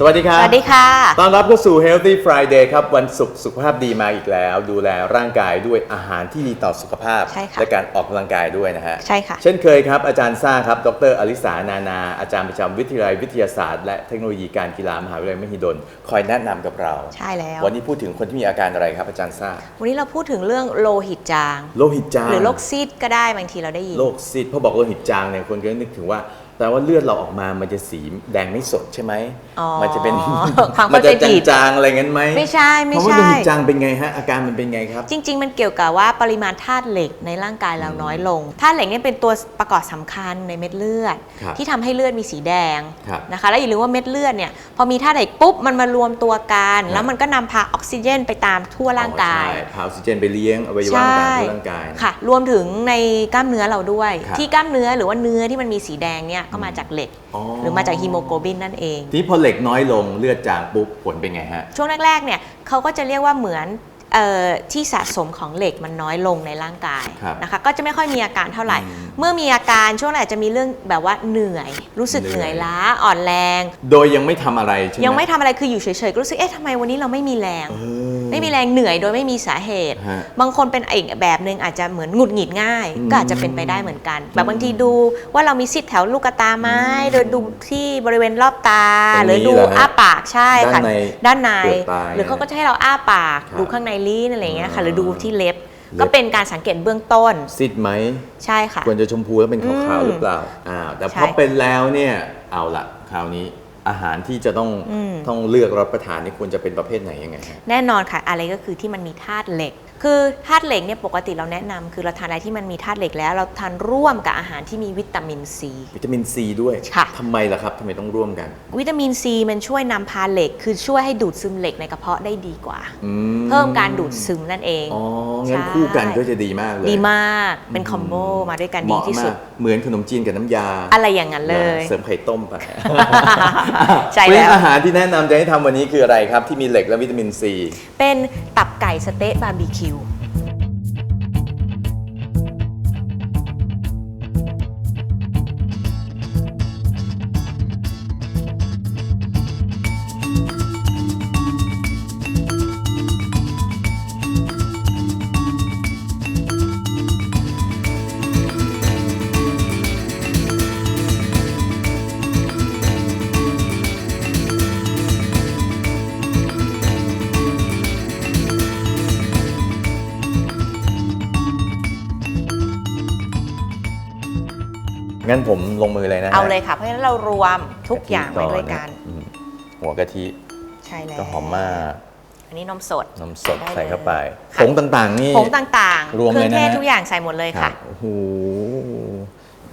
สวัสดีครับ สวัสดีค่ะ ต้อนรับเข้าสู่ Healthy Friday ครับ วันศุกร์สุขภาพดีมาอีกแล้ว ดูแลร่างกายด้วยอาหารที่ดีต่อสุขภาพ ใช่ค่ะ และการออกกำลังกายด้วยนะฮะ ใช่ค่ะ เช่นเคยครับอาจารย์ซ่าครับ ดรอลิสานานา อาจารย์ประจำวิทยาลัยวิทยาศาสตร์ และเทคโนโลยีการกีฬามหาวิทยาลัยมหิดล คอยแนะนำกับเรา ใช่แล้ว วันนี้พูดถึงคนที่มีอาการอะไรครับอาจารย์ซ่า วันนี้เราพูดถึงเรื่องโลหิตจาง โลหิตจางหรือโรคซีดก็ได้บางทีเราได้ยิน โรคซีดพอบอกโลหิตจางเนี่ยคนก็นึกถึงว่า แปลว่าเลือดเราออกมามันจะสีแดงไม่สดใช่ไหม อ๋อมันจะเป็น ความมัเข้าใจจะผิด จางๆอะไรงั้นไหมไม่ใช่ไม่เพราะว่าใช่โลหิตจางเป็นไงฮะ อาการมันเป็นไงครับ จริง ๆ มันเกี่ยวกับว่าปริมาณธาตุเหล็กในร่างกายเราน้อยลง ธาตุเหล็กเนี่ยเป็นตัวประกอบสำคัญในเม็ดเลือด ครับที่ทำให้เลือดมีสีแดงครับนะคะ แล้วอย่าลืมว่าเม็ดเลือดเนี่ยพอมีธาตุเหล็กปุ๊บมันมารวมตัวกัน ครับ แล้วมันก็นำพาออกซิเจนไปตามทั่วร่างกาย อ๋อใช่พาออกซิเจนไปเลี้ยงอวัยวะต่างๆทั่วร่างกายนะค่ะ รวมถึงในกล้ามเนื้อเราด้วย ครับที่กล้ามเนื้อหรือว่าเนื้อที่มันมีสีแดงเนี่ยก็มาจากเหล็ก อ๋อ หรือมาจากฮีโมโกลบินนั่นเอง ทีนี้พอเหล็กน้อยลงเลือดจางปุ๊บผลเป็นไงฮะ ช่วงแรกๆเนี่ยเขาก็จะเรียกว่าเหมือนเอ่อ ที่สะสมของเหล็กมันน้อยลงในร่างกายครับนะคะก็จะไม่ค่อยมีอาการเท่าไหร่อืมเมื่อมีอาการช่วงแรกจะมีเรื่องแบบว่าเหนื่อย รู้สึกเหเหนื่นื่ออยยล้าอ่อนแรง โดยยังไม่ทำอะไรใช่ไหมยังไม่ทำอะไรคืออยู่เฉยๆก็รู้สึกเอ๊ะทำไมวันนี้เราไม่มีแรงเออไม่มีแรงเหนื่อยโดยไม่มีสาเหตุฮะบางคนเป็นอีกแบบหนึ่งอาจจะเหมือนหงุดหงิดง่ายอืมก็อาจจะเป็นไปได้เหมือนกัน แบบบางทีดูว่าเรามีซิดแถวลูกตาไหมโดยดูที่บริเวณรอบตาตรงนี้หรือดูเหรอฮะอ้าปากใช่ค่ะด้านในด้านในเปลือกตาหรือเขาก็จะให้เราอ้าปากครับดูข้างในลิ้นอะไรอย่างเงี้ยค่ะอ่าหรือดูที่เล็บเล็บก็เป็นการสังเกตเบื้องต้นซิดไหมใช่ค่ะควรจะชมพูแล้วเป็นขาวอืๆมหรือเปล่าอ่าแต่ใช่พอเป็นแล้วเนี่ยเอาละคราวนี้ อาหารที่จะต้องอืมต้องเลือกรับประทานนี่ควรจะเป็นประเภทไหนยังไงฮะแน่นอนค่ะอะไรก็คือที่มันมีธาตุเหล็ก คือธาตุเหล็กเนี่ยปกติเราแนะนำคือเราทานอะไรที่มันมีธาตุเหล็กแล้ว เราทานร่วมกับอาหารที่มีวิตามินซีวิตามินซีด้วยค่ะทำไมล่ะครับทำไมต้องร่วมกัน วิตามินซีมันช่วยนำพาเหล็ก คือช่วยให้ดูดซึมเหล็กในกระเพาะได้ดีกว่าอืเพิ่มการดูดซึมนั่นเองอ๋องั้นใช่คู่กันก็จะดีมากเลยดีมากเป็นคอมโบมาด้วยกันเหดีมาะที่มาสุกดเหมือนขนมจีนกับน้ำยา อะไรอย่างนั้นเลยนะเสริมไข่ต้มไปใช่เพราะฉะแล้วนั้นอาหารที่แนะนำจะให้ทำวันนี้คืออะไรครับ ที่มีเหล็กและวิตามินซี เป็นตับไก่สเต๊ะบาร์บีคิว งั้นผมลงมือเลยนะฮะเอาเลยค่ะ เพราะฉะนั้นเรารวมทุกอย่างไว้ด้วยกัน อืมหัวกะทิใช่แล้วก็หอมมากอันนี้นมสด นมสดได้เลยใส่เข้าไปค่ะ ผงต่างๆนี่ ผงต่างๆรวมเครื่เลยนะเทศฮะทุกอย่างใส่หมดเลยรัค่ะบโอ้โห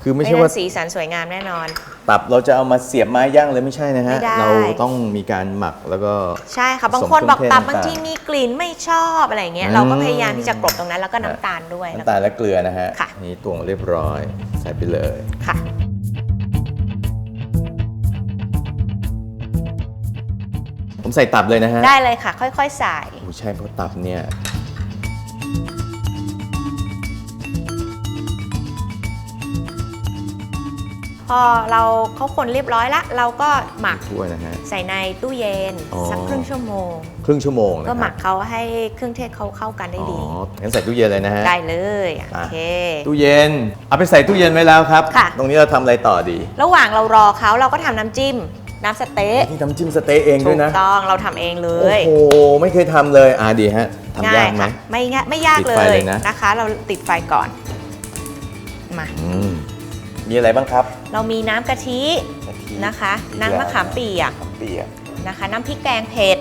คือไม่ไม่ใช่ใช่ว่าว่าสีสันสวยงามแน่นอน ตับเราจะเอามาเสียบไม้ย่างเลยไม่ใช่นะฮะ ไม่ได้ เราต้องมีการหมักแล้วก็ ใช่ค่ะบางผสมคนบอกเครื่องเทศตับบางต่างๆทีมีกลิ่นไม่ชอบอะไรอย่างเงี้ยอืม เราก็พยายามที่จะกลบตรงนั้นแล้วก็น้ำตาลด้วยน้ำตาลและเกลือนะฮะค่ะ นี่ตวงเรียบร้อยใส่ไปเลย ค่ะผมใส่ตับเลยนะฮะได้เลยค่ะ ค่อยๆใส่ โอ้ใช่เพราะตับเนี่ย พอเราเขาคนเรียบร้อยละเราก็หมักถ้วยนะฮะ ใส่ในตู้เย็นอ๋อ สักครึ่งชั่วโมง ครึ่งชั่วโมงนะคก็รับหมักเขาให้เครื่องเทศเขาเข้ากันได้อ๋อดี งั้นใส่ตู้เย็นเลยนะฮะ ได้เลยโออะเค ตู้เย็น เอาไปใส่ตู้เย็นไว้แล้วครับ ค่ะ ตรงนี้เราทำอะไรต่อดีระหว่างเรารอเขาเราก็ทำน้ำจิ้ม น้ำสเต๊ะที่ทำจิ้มสเต๊ะเองถูด้วยกนะ ต้องเราทำเองเลโอ้ย โห ไม่เคยทำเลย อ่าดีฮะทำยากไหม ค่ะไม่ง่ายไม่ยากติดเลไฟยเลยนะ นะคะ เราติดไฟก่อนมา อืมมีอะไรบ้างครับ เรามีน้ำกะทิกะทินะคะอีกน้ำมะขามเปียกมะขามเปียกนะคะ น้ำพริกแกงเผ็ด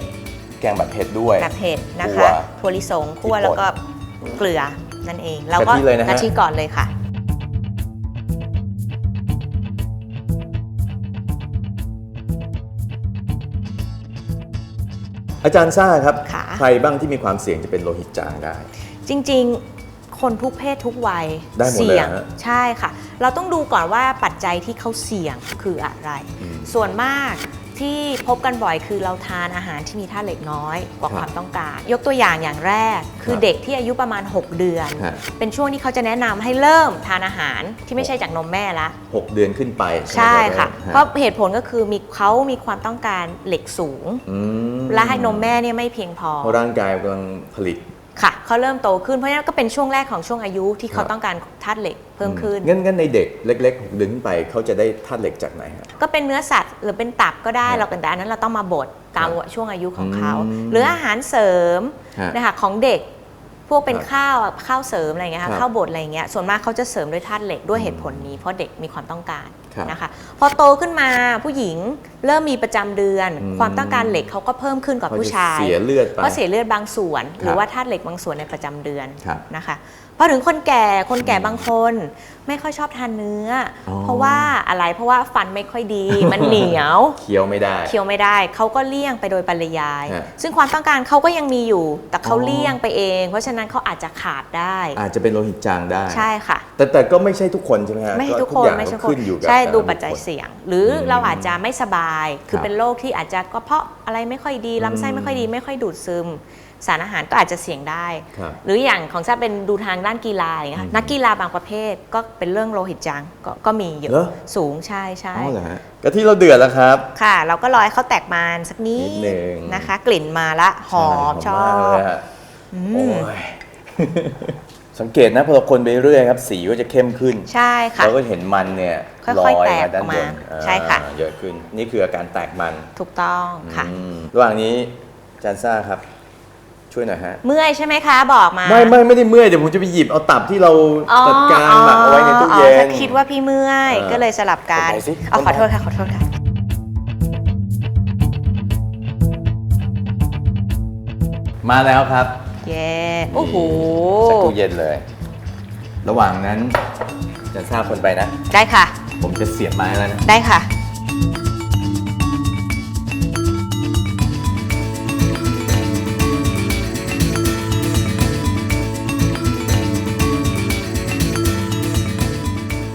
แกงแบบเผ็ดด้วยแบบเผ็ดนะคั่วคะถั่วลิสงคั่วที่ป่นแล้วก็เกลือนั่นเองเราก็กะทิเลยนะฮะกะทิก่อนเลยค่ะอาจารย์ซ่าครับค่ะใครบ้างที่มีความเสี่ยงจะเป็นโลหิตจางได้ จริง ๆ คนทุกเพศทุกวัยได้หมดเลยเสี่ยงเหรอฮะ ใช่ค่ะ เราต้องดูก่อนว่าปัจจัยที่เขาเสี่ยงคืออะไรอืมส่วนมากที่พบกันบ่อยคือเราทานอาหารที่มีธาตุเหล็กน้อยกว่าครับความต้องการ ยกตัวอย่างอย่างแรก คือครับเด็กที่อายุประมาณ 6 เดือน ฮะ เป็นช่วงที่เขาจะแนะนำให้เริ่มทานอาหารที่ไม่ใช่จากนมแม่ละ หกเดือนขึ้นไปใช่ค่ะ ไหมเพราะเหตุผลก็คือมีเขามีความต้องการเหล็กสูง อืมและให้นมแม่เนี่ยไม่เพียงพอ เพราะร่างกายกำลังผลิต ค่ะเขาเริ่มโตขึ้นเพราะฉะนั้นก็เป็นช่วงแรกของช่วงอายุที่เขาครับต้องการธาตุเหล็กเพิ่มขึ้นงั้นงั้นในเด็กเล็กๆหกเดือนขึ้นไปเขาจะได้ธาตุเหล็กจากไหนครับก็เป็นเนื้อสัตว์หรือเป็นตับก็ได้ครับเราแต่อันนั้นเราต้องมาบดตามครับช่วงอายุของเขาอืมหรืออาหารเสริมฮะนะคะของเด็กพวกเป็นครับข้าวข้าวเสริมอะไรอย่างเงี้ยครัค่ะบข้าวบดอะไรอย่างเงี้ยส่วนมากเขาจะเสริมด้วยธาตุเหล็กด้วยเหตุผลนี้เพราะเด็กมีความต้องการครับ นะคะพอโตขึ้นมาผู้หญิงเริ่มมีประจำเดือนอืมความต้องการเหล็กเขาก็เพิ่มขึ้นกว่าเขาผู้จะชายเสียเลือดไปเพราะเสียเลือดบางส่วน หรืครัอบว่าธาตุเหล็กบางส่วนในประจำเดือนครับนะคะ พอถึงคนแก่คนแก่บางคน ไม่ค่อยชอบทานเนื้อออเพราะว่าอะไรเพราะว่าฟันไม่ค่อยดี มันเหนียวเคี้ยวไม่ได้เคี้ยวไม่ได้ เขาก็เลี่ยงไปโดยปริยาย ฮะ ซึ่งความต้องการเขาก็ยังมีอยู่ แต่เขาอ๋อเลี่ยงไปเอง เพราะฉะนั้นเขาอาจจะขาดได้ อาจจะเป็นโลหิตจางได้ ใช่ค่ะ แต่แต่ก็ไม่ใช่ทุกคนใช่ไหมฮะไม่ใช่ทุกคนอย่างไม่ใช่ทุกคขึ้นนอยู่กับใช่แต่ละดูปัจจัยบุคคล เสี่ยง หรืออมเราอาจจะไม่สบาย คือครับเป็นโรคที่อาจจะกระเพาะอะไรไม่ค่อยดีลำไส้อืมไม่ค่อยดีไม่ค่อยดูดซึม สารอาหารก็อาจจะเสี่ยงได้ ครับ หรืออย่างของแซ่บเป็นดูทางด้านกีฬาอย่างเงี้ยค่ะอืมนักกีฬาบางประเภทก็เป็นเรื่องโลหิตจางก็ก็มีเยเหรอ อะสูงใช่ใช่อ๋อเหรอฮะกะทิเราเดือดแล้วครับ ค่ะ เราก็รอให้เขาแตกมันสักนินิดหนึ่ง นะคะ กลิ่นมาละหอมชอมากบ เลยฮะอืโอ้มยสังเกตนะพอเราคนไปเรื่อยครับ สีก็จะเข้มขึ้น ใช่ค่ะ เราก็เห็นมันเนี่ยค่อยๆลอยแตกมาด้านออกบมานอ่าใช่ค่ะเยอะขึ้น นี่คืออาการแตกมันถูกต้องค่ะ อืมระหว่างนี้จานซ่าครับ ช่วยหน่อยฮะ เมื่อยใช่ไหมคะ บอกมาไม่ไม่ไม่ได้เมื่อยเดี๋ยวผมจะไปหยิบเอาตับที่เราอ๋อจัดการหมักเอาไว้ในตู้เย็อ๋อนถ้าคิดว่าพี่เมื่อยเออก็เลยสลับกันไหนสิเอาขอโทษค่ะขอโทษค่ะมาแล้วครับเย้โอ้โหใส่ตู้เย็นเลย ระหว่างนั้นจานซ่าคนไปนะ ได้ค่ะ ผมจะเสียบไม้แล้วนะ ได้ค่ะ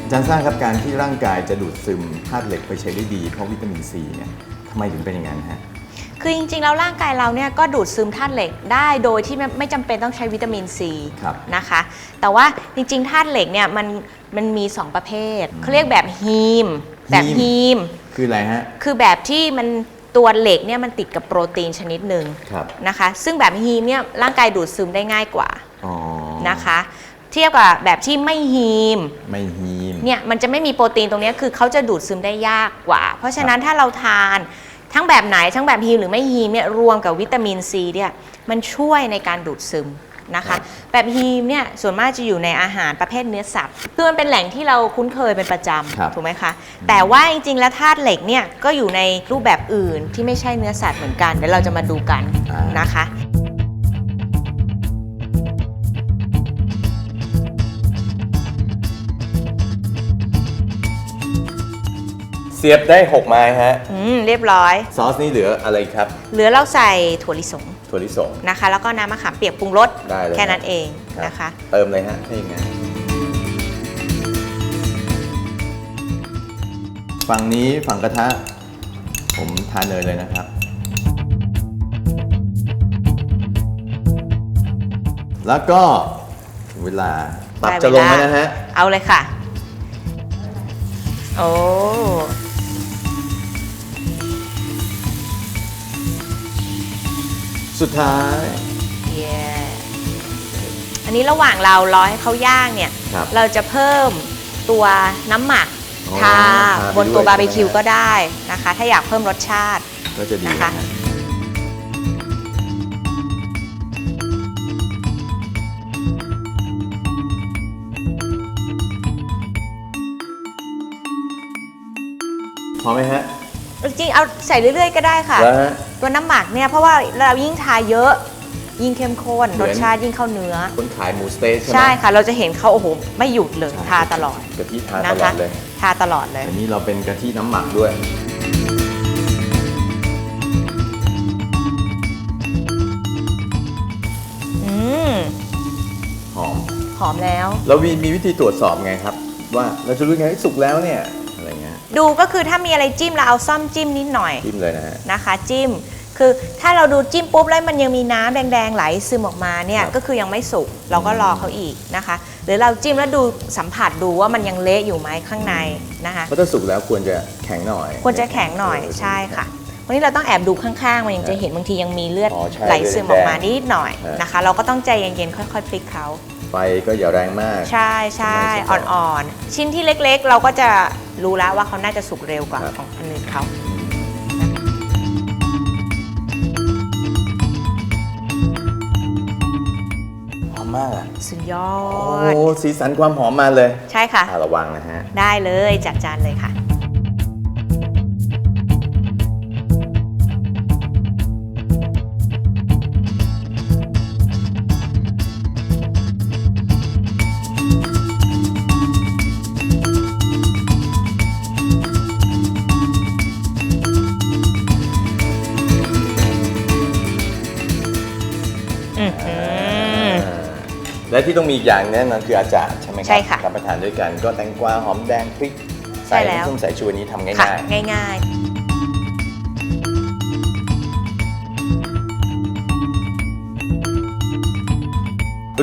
อาจารย์สร้างครับการที่ร่างกายจะดูดซึมธาตุเหล็กไปใช้ได้ดีเพราะวิตามินซีเนี่ยทำไมถึงเป็นอย่างนั้นฮะ คือจริงๆแล้วร่างกายเราเนี่ยก็ดูดซึมธาตุเหล็กได้โดยที่ไม่ไม่จำเป็นต้องใช้วิตามินซีครับนะคะ แต่ว่าจริงๆธาตุเหล็กเนี่ยมันมันมี 2 ประเภทเขาเรียกแบบฮีม แบบฮีมคืออะไรฮะ คือแบบที่มันตัวเหล็กเนี่ยมันติดกับโปรตีนชนิดหนึ่งครับ นะคะ ซึ่งแบบฮีมเนี่ยร่างกายดูดซึมได้ง่ายกว่าอ๋อนะคะ เทียบกับแบบที่ไม่ฮีม ไม่ฮีม เนี่ยมันจะไม่มีโปรตีนตรงเนี้ยคือเขาจะดูดซึมได้ยากกว่า เพราะฉะนั้นถ้าเราทานทั้งแบบไหนทั้งแบบฮีมหรือไม่ฮีมเนี่ยรวมกับวิตามินซีเนี่ยมันช่วยในการดูดซึมนะครัคะบแบบฮีมเนี่ยส่วนมากจะอยู่ในอาหารประเภทเนื้อสัตว์คือมันเป็นแหล่งที่เราคุ้นเคยเป็นประจครับำถูกไหมคะ แต่ว่าจริงๆแล้วธาตุเหล็กเนี่ยก็อยู่ในรูปแบบอื่นที่ไม่ใช่เนื้อสัตว์เหมือนกันเดี๋ยวเราจะมาดูกันอ่านนะคะ เสียบได้ 6 ไม้ฮะ อืมเรียบร้อย ซอสนี่เหลืออะไรครับ เหลือเราใส่ถั่วลิสงถั่วลิสง นะคะ แล้วก็น้ำมะขามเปียกปรุงรสได้เลยแค่นั้นรับเองรับนะคะ เติมเลยฮะถ้าอย่างนั้นฝั่งนี้ฝั่งกระทะ ผมทานเนยเลยนะครับ แล้วก็ถึงเวลาตับได้จะลงไหมเวลานะฮะ เอาเลยค่ะ โอ้ สุดท้าย เย้อันนี้ระหว่างเรารอให้เขาย่างเนี่ย ครับเราจะเพิ่มตัวน้ำหมักอ๋อทาทาไปบนตัวด้วยบาร์บีคิวใช่ไหม ก็ได้นะคะ ถ้าอยากเพิ่มรสชาติ ก็จะดีนะคะนะฮะพอไหมฮะ จริงๆเอาใส่เรื่อยๆ ก็ได้ค่ะ แล้วฮะ ตัวน้ำหมักเนี่ยเพราะว่าเรายิ่งทาเยอะ ยิ่งเข้มข้นเหมืรอน สชาติยิ่งเข้าเนื้อ คนขายหมูสเต๊กใช่ไหมใช่ค่ะ เราจะเห็นเขาโอ้โหไม่หยุดเลยใช่ทาตลอดกะทิทาตนะลอคะดเลยทาตลอดเลย อันนี้เราเป็นกะทิน้ำหมักด้วย อืมหอม หอมแล้วเรามีมีวิธีตรวจสอบไงครับ ว่าเราจะรู้ไงว่าสุกแล้วเนี่ยอะไรเงี้ย ดูก็คือถ้ามีอะไรจิ้มเราเอาซ่อมจิ้มนิดหน่อยจิ้มเลยนะฮะ นะคะ จิ้ม คือถ้าเราดูจิ้มปุ๊บแล้วมันยังมีน้ำแดงๆไหลซึมออกมาเนี่ยครับก็คือยังไม่สุกเราก็รอเขาอีกนะคะ หรือเราจิ้มแล้วดูสัมผัสดูว่ามันยังเละอยู่ไหมข้างในนะคะ เพราะถ้าสุกแล้วควรจะแข็งหน่อยควรจะแข็งหน่อยเใช่ค่ะ วันนี้เราต้องแอบดูข้างๆ มันยังจะเห็นบางทียังมีเลือดอ๋อใช่ไหลซึมออกมาเลือดแดงนิดหน่อยฮะ นะคะ เราก็ต้องใจเย็นๆค่อยๆพลิกเขา ไฟก็อย่าแรงมาก ใช่ใช่ไม่ใช่อ่อนๆ ชิ้นที่เล็กๆ เราก็จะรู้แล้วว่าเขาน่าจะสุกเร็วกว่าครับ ของอันอื่นเขาหอมมากอะสุดยอโอ้ดสีสันความหอมมาเลยใช่ค่ะ อะระวังนะฮะ ได้เลยจัดจานเลยค่ะ และที่ต้องมีอีกอย่างแน่นอนคืออาจารย์ใช่ไหมครัใช่ค่ะรับประทานด้วยกันก็แตงกวาหอมแดงพริกใช่ใส่แล้ว น้ำส้มสายชูอันนี้ทำง่ค่ะายง่ายๆ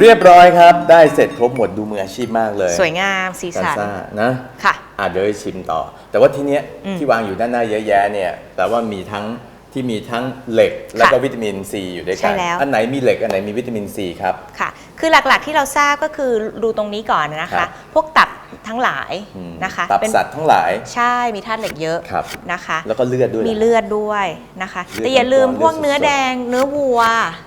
เรียบร้อยครับ ได้เสร็จครบหมดดูมืออาชีพมากเลยๆ สวยงามสีกาสันซ่านะค่ะ อะเดี๋ยวไปชิมต่อ แต่ว่าทีเนี้ยอืมที่วางอยู่ด้านหน้าเยอะแยะเนี่ยแปลว่ามีทั้งที่มีทั้งเหล็กแล้วก็วิตามินซีอยู่ด้วยกัใช่แล้ว อันไหนมีเหล็กอันไหนมีวิตามินซีครับ ค่ะ คือหลักๆที่เราทราบก็คือดูตรงนี้ก่อนนะครัคะ บ พวกตับทั้งหลายอืมนะคะตับเป็นสัตว์ทั้งหลาย ใช่มีธาตุเหล็กเยอะครับ นะคะ แล้วก็เลือดด้วยมีนะเลือดด้วยนะคะ เลือดแต่อย่าลืมเลือดพวกเนื้อสดๆ แดง เนื้อวัว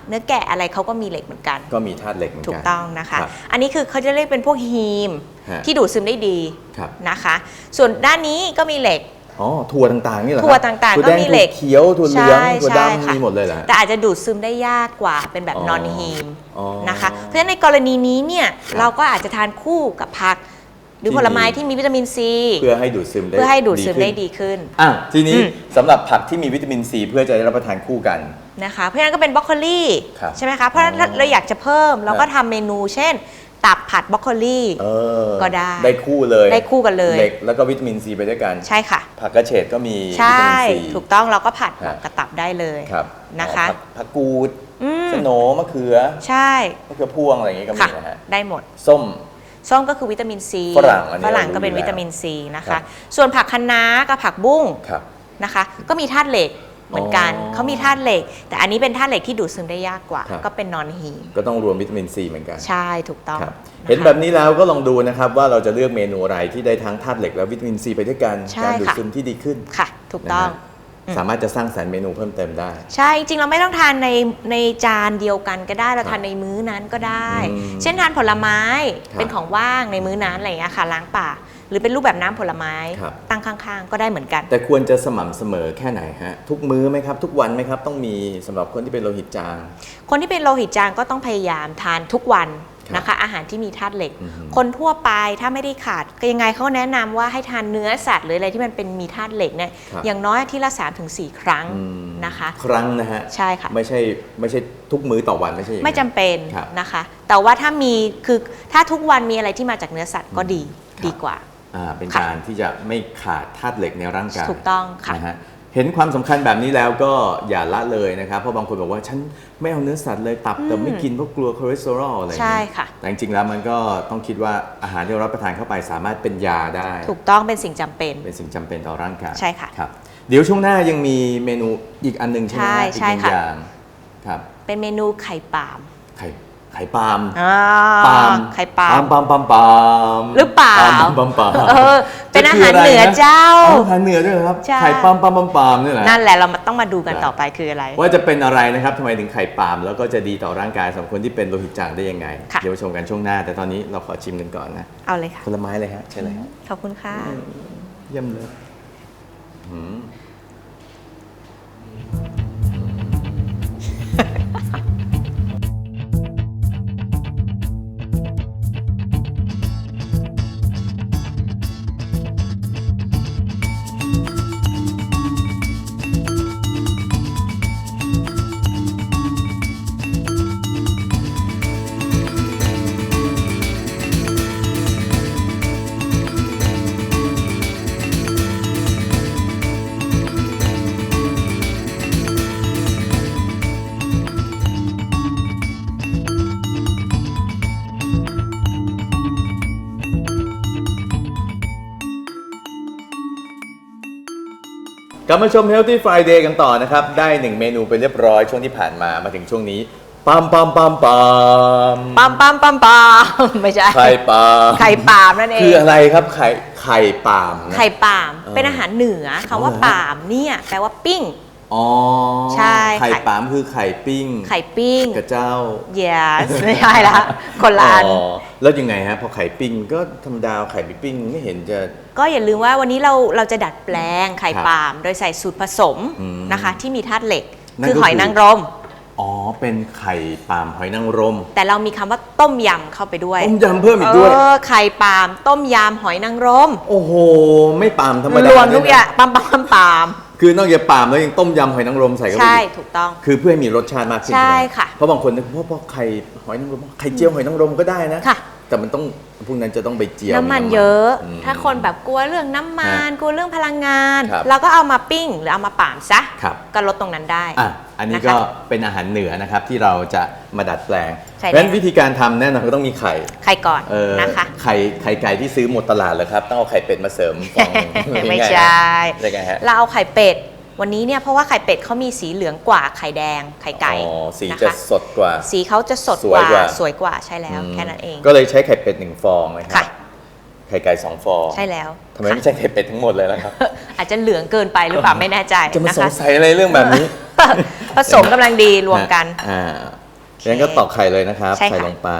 เนื้อแกะอะไรเขาก็มีเหล็กเหมือนกัน ก็มีธาตุเหล็กเหมือนกันถูกต้องนะคะรับอันนี้คือเขาจะเรียกเป็นพวกฮีม ฮะ ที่ดูดซึมได้ดีครับ นะคะ ส่วนด้านนี้ก็มีเหล็ก อ๋อถั่วต่างๆนี่เหรอครับถั่วต่างๆถั่วก็แดงมีเหล็กถั่วเขียวถั่วเหลืองใช่ถั่วใช่ค่ะดำมีหมดเลยเหรอฮะ แต่อาจจะดูดซึมได้ยากกว่าเป็นแบบอ๋อนอนฮีมอ๋อนะคะ เพราะฉะนั้นในกรณีนี้เนี่ยครับเราก็อาจจะทานคู่กับผัก หรือที่ผลไม้มี ที่มีวิตามินซี เพื่อให้ดูดซึมได้เพื่อให้ดูดซึมขึ้นได้ดีขึ้น อะทีนี้อืม สำหรับผักที่มีวิตามินซีเพื่อจะได้รับประทานคู่กัน นะคะเพราะฉะนั้นก็เป็นบรอกโคลีครับใช่ไหมคะเพราะฉะนั้นถ้าอ๋อเราอยากจะเพิ่มเราก็ครับทำเมนู เช่น ตับผัดบรอกโคลีเออก็ได้ ได้คู่เลยได้คู่กันเลยเหล็กแล้วก็วิตามินซีไปด้วยกัน ใช่ค่ะ ผักกระเฉดก็มีใช่ วิตามินซี ถูกต้องเราก็ผัดฮะกระตับได้เลยครับนะคะอ๋อผักผักกูดอืมสโหนมะเขือใช่มะเขือพวงอะไรอย่างงี้ก็มีค่ะ นะฮะได้หมด ส้ม ส้มก็คือวิตามินซีฝรั่งอันนี้ฝรั่งเรารู้ก็เป็นอยู่แล้ววิตามินซีนะครัคะ บ ส่วนผักคะน้ากับผักบุ้งครับ นะคะ ก็มีธาตุเหล็ก เหมือนกันอ๋อเขามีธาตุเหล็ก แต่อันนี้เป็นธาตุเหล็กที่ดูดซึมได้ยากกว่า ครับ ก็เป็นนอนฮีมก็ต้องรวมวิตามินซีเหมือนกันใช่ถูกต้องครับะคะเห็นแบบนี้แล้วก็ลองดูนะครับ ว่าเราจะเลือกเมนูอะไรที่ได้ทั้งธาตุเหล็กและวิตามินซีไปด้วยกันใช่การดูดค่ะซึมที่ดีขึ้น ค่ะ ถูกต้อง นะฮะสามารถจะสร้างสรรค์เมนูเพิ่มเติมได้ ใช่ จริงๆเราไม่ต้องทานในในจานเดียวกันก็ได้เราครับทานในมื้อนั้นก็ได้ อืมเช่นทานผลไม้ครับเป็นของว่างในมื้อนั้นอะไรอย่างเงี้ยค่ะล้างปาก หรือเป็นรูปแบบน้ำผลไม้ครับ ตั้งข้างๆ ก็ได้เหมือนกัน แต่ควรจะสม่ำเสมอแค่ไหนฮะ ทุกมื้อไหมครับ ทุกวันไหมครับ ต้องมีสำหรับคนที่เป็นโลหิตจาง คนที่เป็นโลหิตจางก็ต้องพยายามทานทุกวันครับนะคะ อาหารที่มีธาตุเหล็ก อือฮึ คนทั่วไปถ้าไม่ได้ขาดก็ยังไงเขาแนะนำว่าให้ทานเนื้อสัตว์หรืออะไรที่มันเป็นมีธาตุเหล็กเนี่ยครับ อย่างน้อยอาที่ละ3-4ถึงครั้งอืมนะคะ ครั้งนะฮะ ใช่ค่ะ ไม่ใช่ไม่ใช่ทุกมื้อต่อวันไม่ใช่อย่างนั้น ไม่จำเป็นครับนะคะ แต่ว่าถ้ามีคือถ้าทุกวันมีอะไรที่มาจากเนื้อสัตว์ก็ดีครับ ดีกว่าอ่า เป็นค่ะการที่จะไม่ขาดธาตุเหล็กในร่างกายถูกต้องค่ะนะฮะเห็นความสำคัญแบบนี้แล้วก็อย่าละเลยนะครับเพราะบางคนบอกว่าฉันไม่เอาเนื้อสัตว์เลยตับแต่ไม่กินเพราะกลัวคอเลสเตอรอลอะไรอย่างใช่เงี้ยค่ะแต่จริงๆแล้วมันก็ต้องคิดว่าอาหารที่เรารับประทานเข้าไปสามารถเป็นยาได้ ถูกต้องเป็นสิ่งจำเป็น เป็นสิ่งจำเป็นต่อร่างกายใช่ค่ะครับเดี๋ยวช่วงหน้ายังมีเมนูอีกอันหนึ่งใช่ไหมฮะใช่อีกใช่หนึ่งค่ะอย่างครับเป็นเมนูไข่ปาล์มไข่ ไข่ปาล์มอ่าปาล์มไข่ปาล์มปาล์มปาล์มปาล์มหรือเปล่าปาล์มปาล์มปาล์มเออเป็นอาหารเหนือเจ้า อ๋ออาหารเหนือด้วยเหรอครับใช่ ไข่ปาล์มปาล์มปาล์มปาล์มนี่แหละนั่นแหละเรามาต้องมาดูกันครับต่อไปคืออะไร ว่าจะเป็นอะไรนะครับทำไมถึงไข่ปาล์มแล้วก็จะดีต่อร่างกายสำหรับคนที่เป็นโลหิตจางได้ยังไง ค่ะ เดี๋ยวไปชมกันช่วงหน้า แต่ตอนนี้เราขอชิมกันก่อนนะเอาเลยค่ะ ผลไม้เลยฮะใช่เลยฮะขอบคุณค่ะ เยี่ยมเลย กลับมาชม Healthy Friday กันต่อนะครับ ได้หนึ่งเมนูไปเรียบร้อยช่วงที่ผ่านมามาถึงช่วงนี้ปัมปัมปัมปัมปัมปัมปัมปัมไม่ใช่ไข่ปาล์มไข่ปาล์มนั่นเองคืออะไรครับไข่ไข่ปาล์มนะไข่ปาล์มเออเป็นอาหารเหนือคำว่าอ๋อเหรอฮะปาล์มเนี่ยแปลว่าปิ้ง อ๋อใช่ไข่ไข่ปาล์มคือไข่ปิ้งไข่ปิ้ง กับเจ้า yes ไม่ใช่ละคนละอัน อ๋อแล้วยังไงฮะพอไข่ปิ้งก็ธรรมดาไข่ไม่ปิ้งไม่เห็นจะ ก็อย่าลืมว่าวันนี้เราเราจะดัดแปลงไข่ครับปาล์มโดยใส่สูตรผสมอืมนะคะ ที่มีธาตุเหล็ก นั่นคือก็หอยคือนางรม อ๋อเป็นไข่ปาล์มหอยนางรมแต่เรามีคำว่าต้มยำเข้าไปด้วยต้มยำเพิ่มอีกด้วย เออไข่ปาล์มต้มยำหอยนางรมโอ้โห ไม่ปาล์มธรรมดารวมทุกด้อย่างปัมปัมปัมปาล์ม คือนอกจากปาล์มแล้วยังต้มยำหอยนางรมใส่เข้าไปใช่อีกถูกต้อง คือเพื่อให้มีรสชาติมากขึ้นใช่ไหมค่ะเพราะบางคนนึกว่าพอไข่หอยนางรมไข่เจียวหอยนางรมก็ได้นะค่ะ แต่มันต้อง พวกนั้นจะต้องไปเจียวน้ำมันเยอะ ม ถ้าคนแบบกลัวเรื่องน้ำมัน กลัวเรื่องพลังงาน ครับเราก็เอามาปิ้ง หรือเอามาป่ามซะ ครับ ก็ลดตรงนั้นได้ อะอันนี้ะก็คะเป็นอาหารเหนือนะครับที่เราจะมาดัดแปลงใช่เพราะฉะนั้นแล้ววิธีการทำแน่นอนก็ต้องมีไข่ไข่ก่อนเออนะคะ ไข่ไข่ไก่ที่ซื้อหมดตลาดเลยครับ ต้องเอาไข่เป็ดมาเสริมฟองหนึ่งไม่ยังงใช่ ยังไงฮะ เราเอาไข่เป็ด วันนี้เนี่ยเพราะว่าไข่เป็ดเขามีสีเหลืองกว่าไข่แดงไข่ไก่อ๋อสีนะจะคะสดกว่า สีเขาจะสดสกวยว่ากว่า สวยกว่าใช่แล้วมแค่นั้นเอง ก็เลยใช้ไข่เป็ดหนึ่งฟองนะครัค่ะไข่ไก่สองฟองใช่แล้วทำไมค่ะไม่ใช่ไข่เป็ดทั้งหมดเลยล่ะครับ อาจจะเหลืองเกินไปหรือเปล่าไม่แน่ใจจะมานะสงคะ สัยอะไรเรื่องแบบนี้ ผสมกำลังดีรวมกัน อ่างั้นก็ตอกไข่เลยนะครับใช่ค่ะใส่ลงไป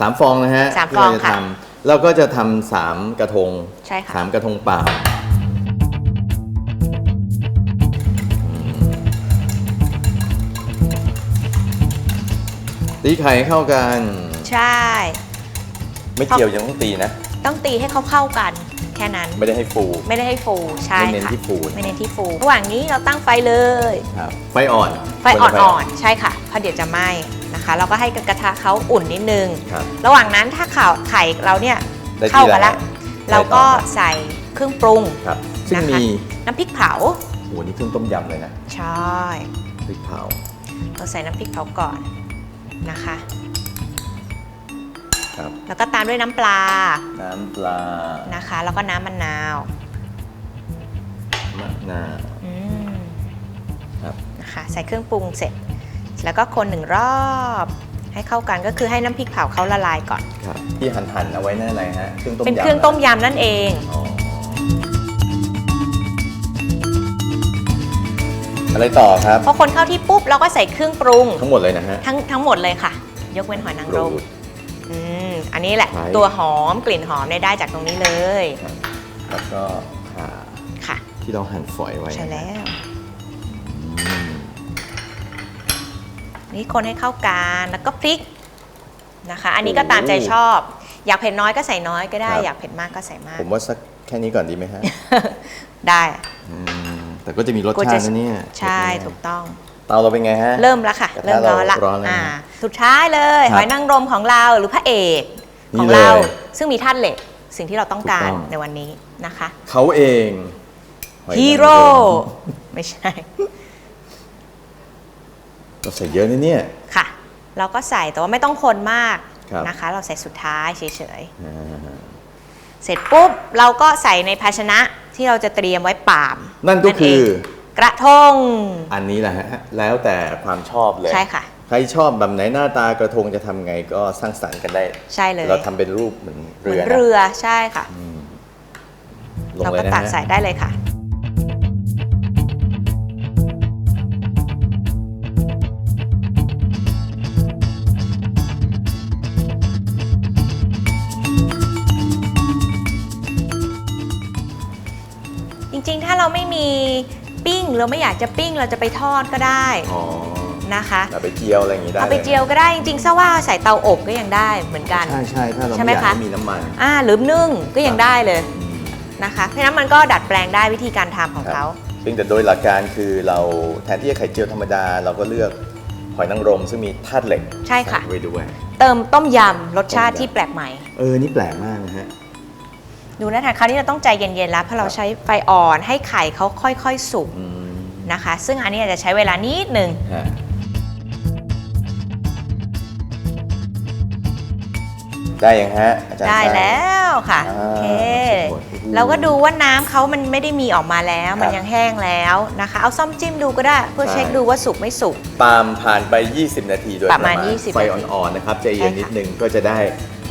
สามฟองนะฮะสามที่ฟองเราจะค่ะทำเราก็จะทำสามกระทงใช่ค่ะ สามกระทงเปล่า ตีไข่ให้เข้ากัน ใช่ ไม่เกี่ยวยังต้องตีนะ ต้องตีให้เขาเข้ากัน แค่นั้นไม่ได้ให้ฟูไม่ได้ให้ฟูใช่ไม่เน้นค่ะที่ฟูนะไม่เน้นที่ฟูระหว่างนี้เราตั้งไฟเลย ครับไฟอ่อนไฟอ่อนๆใช่ค่ะเพราะเดี๋ยวจะไหม้นะคะเราก็ให้กระทะเขาอุ่นนิดนึง ครับ ระหว่างนั้นถ้าข่าวไข่เราเนี่ยได้ที่เข้ากันละแล้วเราก็ได้ต่อใส่เครื่องปรุง ครับ ซึ่งนะคะ มีน้ำพริกเผา โหนี่เครื่องต้มยำเลยนะใช่ พริกเผาเราใส่น้ำพริกเผาก่อน นะคะ ครับแล้วก็ตามด้วยน้ำปลาน้ำปลานะคะ แล้วก็น้ำมะนาวมะนาว อืมครับ นะคะใส่เครื่องปรุงเสร็จ แล้วก็คนหนึ่งรอบ ให้เข้ากันก็คือให้น้ำพริกเผาเขาละลายก่อน ครับที่หั่นหั่นๆเอาไว้นั่นอะไรฮะเครื่องต้มยำเป็นเครื่องต้มยำนั่นเอง อ๋อ อะไรต่อครับ พอคนเข้าที่ปุ๊บเราก็ใส่เครื่องปรุง ทั้งหมดเลยนะฮะ ทั้งทั้งหมดเลยค่ะ ยกเว้นหอยนางรมรูดอืมอันนี้แหละไข่ตัวหอมกลิ่นหอมเนี่ยได้จากตรงนี้เลยครับแล้วก็ข่าค่ะที่เราหั่นฝอยไว้ใช่แล้ว อืมนี่คนให้เข้ากันแล้วก็พริกนะคะ อันนี้ก็ตามใจชอบ อยากเผ็ดน้อยก็ใส่น้อยก็ได้ อยากเผ็ดมากก็ใส่มาก ผมว่าสักแค่นี้ก่อนดีไหมฮะ ได้ อืม แต่ก็จะมีรสก็ชาจะตินะเนี่ยใช่ถูกต้อง เตาเราเป็นไงฮะ เริ่มแล้วค่ะกระทะเริ่มร้อนละเราร้อนแล้วนะอ่าสุดท้ายเลยครับหอยนางรมของเราหรือพระเอกนี่ของเราเลยซึ่งมีธาตุเหล็กสิ่งที่เราต้องการถูกต้องในวันนี้นะคะ เขาเองหอยนางมฮีโร่ไม่ใช่เราใส่เยอะนะเนี่ยค่ะ เราก็ใส่แต่ว่าไม่ต้องคนมากครับนะคะ เราใส่สุดท้ายเฉยอ่าๆเสร็จปุ๊บเราก็ใส่ในภาชนะ ที่เราจะเตรียมไว้ปาล์มนั่นก็คือเงกระทง อันนี้แหละฮะแล้วแต่ความชอบเลยใช่ค่ะ ใครชอบแบบไหนหน้าตากระทงจะทำไงก็สร้างสรรค์กันได้ ใช่เลยเราทำเป็นรูปเหมือนเหมืเรืออนนะเรือใช่ค่ะ ลงเราเลก็ยนะตักฮะ ใส่ได้เลยค่ะ ไม่มีปิ้งเราไม่อยากจะปิ้งเราจะไปทอดก็ได้อ๋อนะคะเราไปเจียวอะไรอย่างนี้ได้เอาไปเจียวก็ได้จริงๆซะว่าใส่เตาอบก็ยังได้เหมือนกัน ใช่ใช่ถ้าเราใช่ไหมไม่อยากคะ ให้มีน้ำมัน อ่าหรือนึ่งก็ยังได้เลยอืมนะคะ เพราะฉะนั้นมันก็ดัดแปลงได้วิธีการทำของครับเขา ซึ่งแต่โดยหลักการคือเราแทนที่จะไข่เจียวธรรมดา เราก็เลือกหอยนางรมซึ่งมีธาตุเหล็กใช่ค่ะ ไว้ด้วย เติมต้มยำรสชาติต้มยำที่แปลกใหม่ เออ นี่แปลกมากนะฮะ ดูนะทานคราวนี้เราต้องใจเย็นๆแล้วเพราะเราครับใช้ไฟอ่อนให้ไข่เขาค่อยๆสุกอืมนะคะ ซึ่งอันนี้อาจจะใช้เวลานิดหนึ่งฮะได้ยังฮะอาจารย์ได้ชายแล้วค่ะอ่าโอเค สุดยอดโอ้โหเราก็ดูว่าน้ำเขามันไม่ได้มีออกมาแล้วครับมันยังแห้งแล้วนะคะ เอาซ่อมจิ้มดูก็ได้ เพื่อใช่ เช็คดูว่าสุกไม่สุก ปาล์มผ่านไป 20 นาทีโดยประมาณ20ไฟนาทีอ่อนๆนะครับใจเย็นใช่ค่ะนิดนึงก็จะได้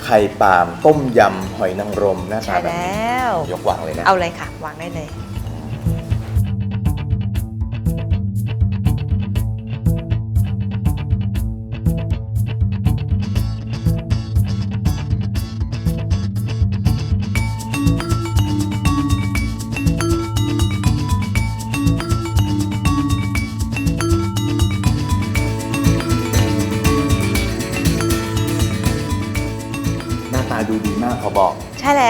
ไข่ปาล์มต้มยำหอยนางรมหน้าใช่ตาแบบแลนี้้ว ยกวางเลยนะ เอาเลยค่ะ วางได้เลย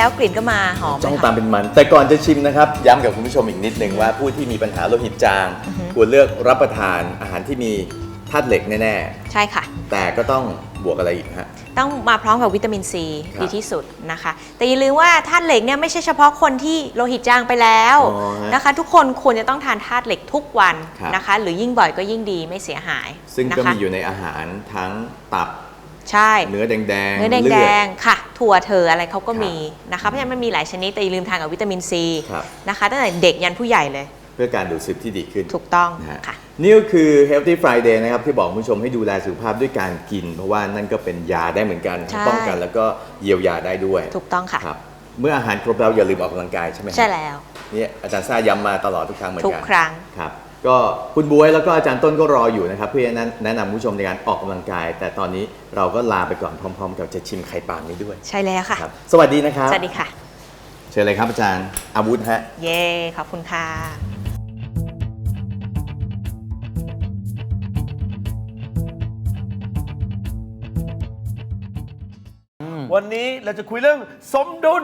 แล้วกลิ่นก็มาหอมจ้องเลยตามค่ะเป็นมัน แต่ก่อนจะชิมนะครับ ย้ำกับคุณผู้ชมอีกนิดหนึ่งว่าผู้ที่มีปัญหาโลหิตจางอือฮึควรเลือกรับประทานอาหารที่มีธาตุเหล็กแน่ใช่ค่ะๆแต่ก็ต้องบวกอะไรอีกฮะ ต้องมาพร้อมกับวิตามินซีครับดีที่สุดนะคะ แต่อย่าลืมว่าธาตุเหล็กเนี่ยไม่ใช่เฉพาะคนที่โลหิตจางไปแล้วอ๋อฮะนะคะ ทุกคนควรจะต้องทานธาตุเหล็กทุกวันครับนะคะ หรือยิ่งบ่อยก็ยิ่งดีไม่เสียหาย ซึ่งนะก็คะมีอยู่ในอาหารทั้งตับ ใช่ เนื้อแดงๆเนื้อแดลืงๆค่ะ ถั่วเธออะไรเขาก็ครับมีนะคะเพราะฉะนั้นมันมีหลายชนิดแต่อย่าลืมทานกับวิตามินซีครับนะคะตั้งแต่เด็กยันผู้ใหญ่เลย เพื่อการดูดซึมที่ดีขึ้นถูกต้องนะฮะค่ะนี่ก็คือ Healthy Friday นะครับ ที่บอกคุณผู้ชมให้ดูแลสุขภาพด้วยการกิน เพราะว่านั่นก็เป็นยาได้เหมือนกันใช่ป้องกันแล้วก็เยียวยาได้ด้วย ถูกต้องค่ะครับเมื่ออาหารครบแล้วอย่าลืมออกกำลังกายใช่ไหมครับใช่แล้วนี่อาจารย์ซ่าย้ำมาตลอดทุกครั้งเหมือนทุกกันครั้งครับ ก็คุณบวยแล้วก็อาจารย์ต้นก็รออยู่นะครับ เพื่อแนะนำคุณผู้ชมในการออกกำลังกาย แต่ตอนนี้เราก็ลาไปก่อนพร้อม ๆ กับจะชิมไข่ปลานี้ด้วยใช่แล้วค่ะ ครับสวัสดีนะครับสวัสดีค่ะ เชิญเลยครับอาจารย์อาวุธฮะ เย้ขอบคุณค่ะวันนี้เราจะคุยเรื่องสมดุล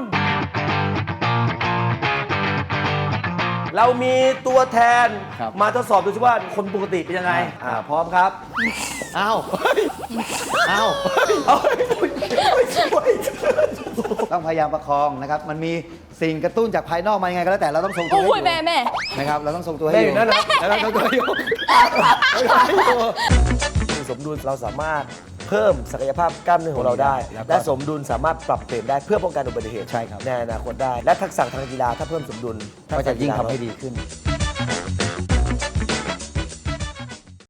เรามีตัวแทนครับ มาทดสอบดูสิว่าคนปกติเป็นยังไงอ่าพร้อมครับอ้าวอ้าวต้องพยายามประคองนะครับ มันมีสิ่งกระตุ้นจากภายนอกมายังไงก็แล้วแต่เราต้องทรงตัวให้อโอ้ยยู่แม่แม่นะครับ เราต้องทรงตัวให้แม่ออยู่ยู่นั่นเหรอเราต้องทรงตัวให้อยู่สมดุลเราสามารถเพิ่มศักยภาพกล้ามเนื้อของเราได้ แล้วก็และสมดุลสามารถปรับเปลี่ยนได้เพื่อป้องกันอุบัติเหตุใช่ครับ ในอนาคตได้ และทักษะทางกีฬาถ้าเพิ่มสมดุลก็จะยิ่งทักษทำให้กีฬาดีขึ้น